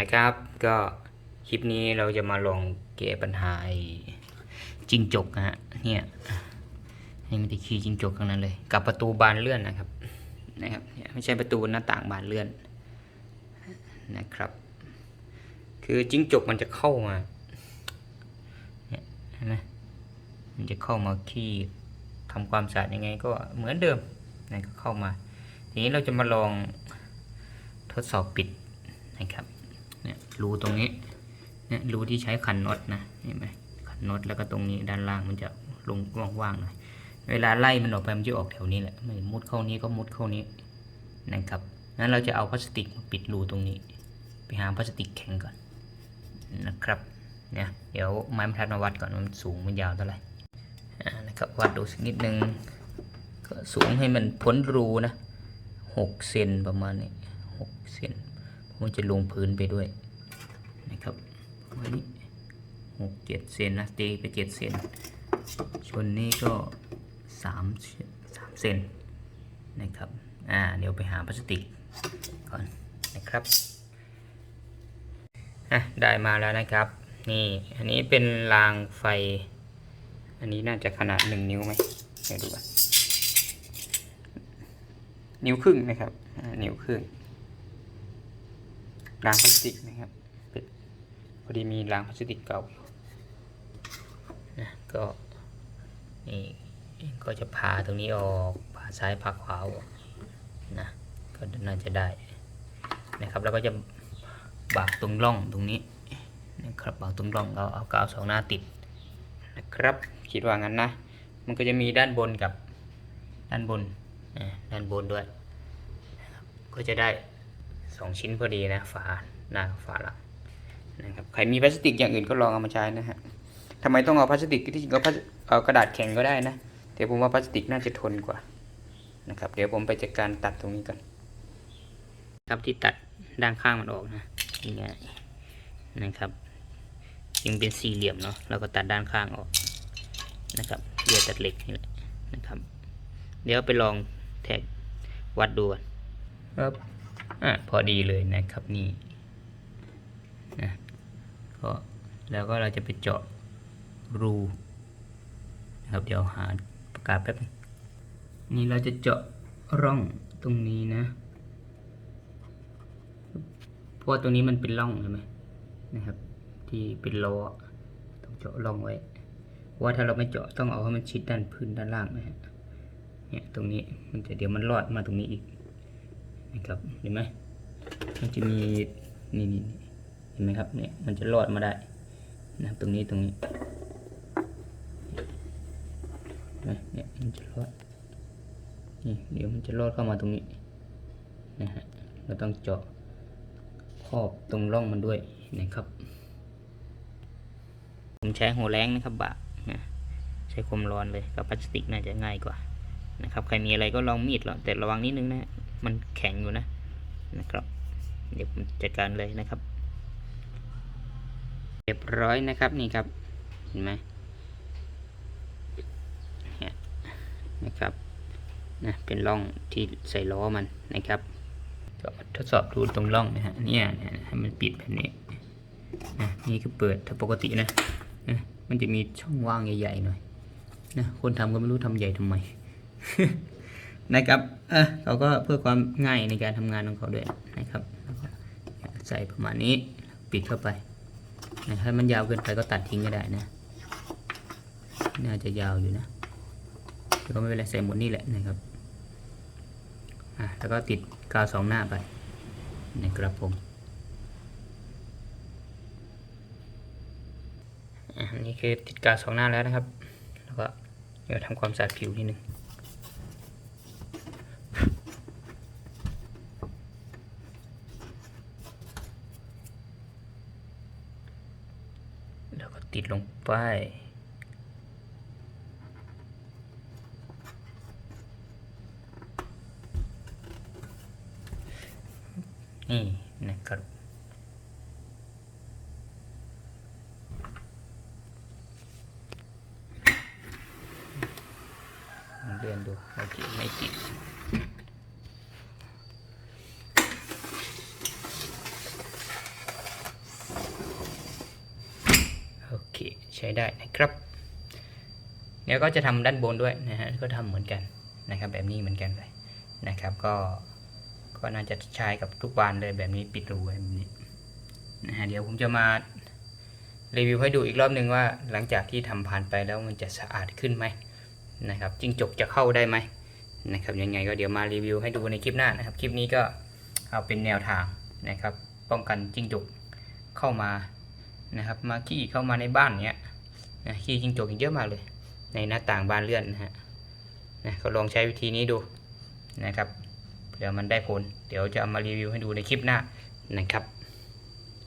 นะครับ ก็คลิปนี้เราจะมาลองแก้ปัญหาจิ้งจกนะฮะเนี่ยนี่มันจะขี้จิ้งจกทั้งนั้นเลย กับประตูบานเลื่อนนะครับนะครับเนี่ยไม่ใช่ประตูหน้าต่างบานเลื่อนนะครับ คือจิ้งจกมันจะเข้ามาเนี่ยเห็นไหมมันจะเข้ามาขี้ทำความสะอาดยังไงก็เหมือนเดิมนะก็เข้ามา ทีนี้เราจะมาลองทดสอบปิดนะครับ เนี่ยรูตรงนี้เนี่ยรูที่ใช้ขันน็อตนะเห็นไหมขันน็อตแล้วก็ตรงนี้ด้านล่างมันจะลงว่างๆหน่อยเวลาไล่มันออกไปมันจะออกแถวนี้แหละม่มุดเข้านี้ก็มุดเข้านี้นะครับนั้นเราจะเอาพลาสติกมาปิดรูตรงนี้ ไปหาพลาสติกแข็งก่อนนะครับเนี่ยเดี๋ยวไม้บรรทัดมาวัดก่อนมันสูงมันยาวเท่าไหร่นะครับวัดดูสักนิดนึงก็สูงให้มันพ้นรูนะหกเซนประมาณนี้หกเซน ผมจะลงพื้นไปด้วยนะครับวันนี้หกเจ็ดเซนนะตีไปเจ็ดเซนชนนี่ก็สามสามเซนนะครับอ่าเดี๋ยวไปหาพลาสติกก่อนนะครับอะได้มาแล้วนะครับนี่อันนี้เป็นรางไฟ อันนี้น่าจะขนาดหนึ่งนิ้วไหมเดี๋ยวดูกันนิ้วครึ่งนะครับอ่านิ้วครึ่ง รางพลาสติกนะครับพอดีมีรางพลาสติกเก่านะก็นี่ก็จะพาตรงนี้ออกพาซ้ายพาขวาออกนะก็น่าจะได้นะครับแล้วก็จะบากตรงร่องตรงนี้นะครับบากตรงร่องเราเอากาวสองหน้าติดนะครับคิดว่างั้นนะ มันก็จะมีด้านบนกับด้านบนอ่าด้านบนด้วย ก็จะได้ สองชิ้นพอดีนะฝาหน้าฝาหลังนะครับใครมีพลาสติกอย่างอื่นก็ลองเอามาใช้นะฮะทำไมต้องเอาพลาสติกที่จริงก็เอากระดาษแข็งก็ได้นะแต่ผมว่าพลาสติกน่าจะทนกว่านะครับ เดี๋ยวผมไปจัดการตัดตรงนี้ก่อนครับที่ตัดด้านข้างมันออกนะง่ายนะครับจึงเป็นสี่เหลี่ยมเนาะเราก็ตัดด้านข้างออกนะครับเรียตัดเหล็กนี่แหละนะครับ เดี๋ยวไปลองแท็กวัดดูก่อนครับ อะพอดีเลยนะครับนี่นะก็แล้วก็เราจะไปเจาะรูนะครับเดี๋ยวหาปากกาแป๊บนึงนี่เราจะเจาะร่องตรงนี้นะเพราะว่าตรงนี้มันเป็นร่องใช่ไหมนะครับ ที่เป็นล้อต้องเจาะร่องไว้เพราะว่าถ้าเราไม่เจาะต้องเอาให้มันชิดด้านพื้นด้านล่างนะฮะเนี่ยตรงนี้มันจะเดี๋ยวมันรอดมาตรงนี้อีก นะครับเห็นไหมมันจะมีนี่นี่เห็นไหมครับเนี่ยมันจะรอดมาได้นะครับตรงนี้ตรงนี้เนไหมเนี่ยมันจะรอดนี่เดี๋ยวมันจะรอดเข้ามาตรงนี้นะฮะเราต้องเจาะครอบตรงร่องมันด้วยนะครับ ผมใช้หัวแรงนะครับบะนะใช้ความร้อนเลยกับพลาสติกน่าจะง่ายกว่านะครับใครมีอะไรก็ลองมีดหรอแต่ระวังนิดนึงนะ มันแข็งอยู่นะนะครับ เดี๋ยวผมจัดการเลยนะครับเรียบร้อยนะครับนี่ครับเห็นไหมเนี่ยนะครับนะเป็นร่องที่ใส่ล้อมันนะครับก็ทดสอบดูตรงร่องนะฮะเนี่ยเนี่ยให้มันปิดแบบนี้นะนี่คือเปิดถ้าปกตินะนะมันจะมีช่องว่างใหญ่ๆหน่อยนะคนทำก็ไม่รู้ทำใหญ่ทำไม นะครับเออเขาก็เพื่อความง่ายในการทำงานของเขาด้วยนะครับ ใส่ประมาณนี้ปิดเข้าไปนะถ้ามันยาวเกินไปก็ตัดทิ้งก็ได้นะน่าจะยาวอยู่นะแต่ก็ไม่เป็นไรใส่หมดนี่แหละนะครับอะแล้วก็ติดกาวสองหน้าไปนะครับผมอะนี่คือติดกาวสองหน้าแล้วนะครับ แล้วก็เดี๋ยวทำความสะอาดผิวนิดนึง แล้วก็ ติดลงไป นี่นะครับลองเรียนดูโอเคไม่ติด ใช้ได้นะครับเดี๋ยวก็จะทำด้านบนด้วยนะฮะก็ทำเหมือนกันนะครับ แบบนี้เหมือนกันเลยนะครับ ก็ก็น่าจะใช้กับทุกบานเลยแบบนี้ปิดรูไว้แบบนี้นะฮะเดี๋ยวผมจะมารีวิวให้ดูอีกรอบหนึ่งว่าหลังจากที่ทำผ่านไปแล้วมันจะสะอาดขึ้นไหมนะครับจิ้งจกจะเข้าได้ไหมนะครับยังไงก็เดี๋ยวมารีวิวให้ดูในคลิปหน้านะครับ คลิปนี้ก็เอาเป็นแนวทางนะครับ ป้องกันจิ้งจกเข้ามา นะครับ มาขี้เข้ามาในบ้านเนี้ยนะขี้จิ้งจกเยอะมากเลย ในหน้าต่างบานเลื่อนนะฮะนะก็ลองใช้วิธีนี้ดูนะครับเผื่อมันได้ผล เดี๋ยวจะเอามารีวิวให้ดูในคลิปหน้านะครับ